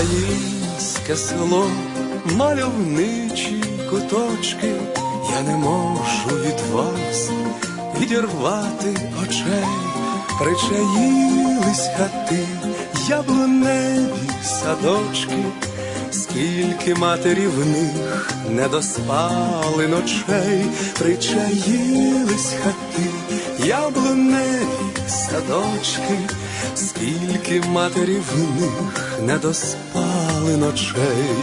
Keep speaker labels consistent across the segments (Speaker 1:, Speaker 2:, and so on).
Speaker 1: Українське село, мальовничі куточки, я не можу від вас відірвати очей, причаїлись хати, яблуневі садочки, скільки матері в них не доспали ночей, причаїлись хати, яблуневі садочки, скільки матері в них не доспали ночей.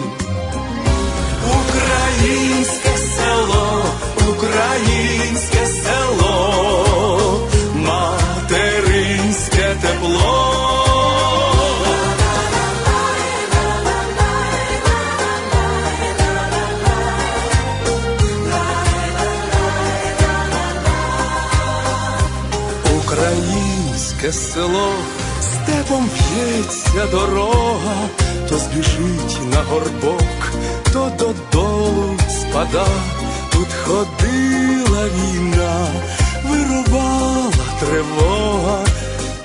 Speaker 1: Українське село, українське село, Українське село, степом п'ється дорога, то збіжить на горбок, то додолу спада. Тут ходила війна, вирувала тривога,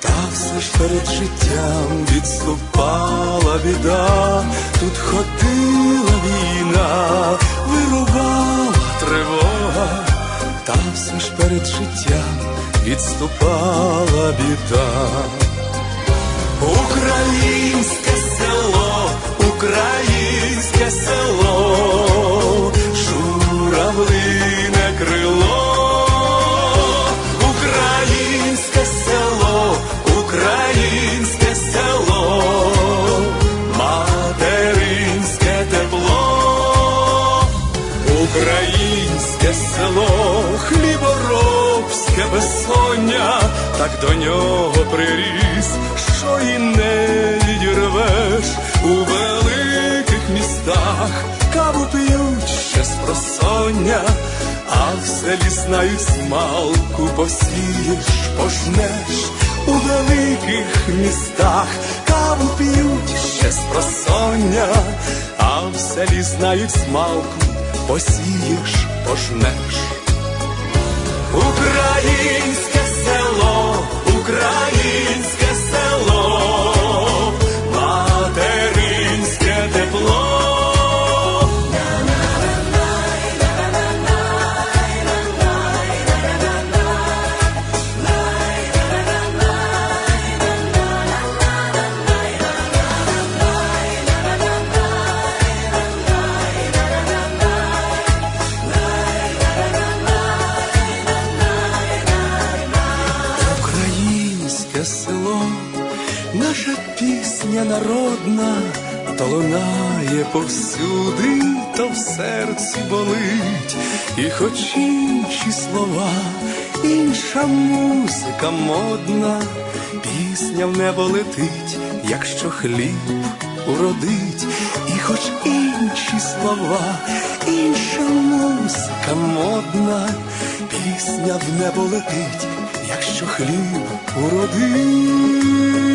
Speaker 1: та все ж перед життям відступала біда. Тут ходила війна, вирувала тривога, та все ж перед життям відступала біда. Українське село, українське село, журавлине крило, українське село, українське село, материнське тепло, українське село, хліборобське безсоння, так до нього приріс, що і не відірвеш у великих містах, каву п'ють ще з просоння, а в селі знають смалку посієш, пожнеш у великих містах, каву п'ють ще з просоння, а в селі знають смалку, посієш, пожнеш. Українське село, українське народна, то лунає повсюди, то в серці болить, і хоч інші слова, інша музика модна, пісня в небо летить, якщо хліб уродить, і хоч інші слова, інша музика модна, пісня в небо летить, якщо хліб уродить.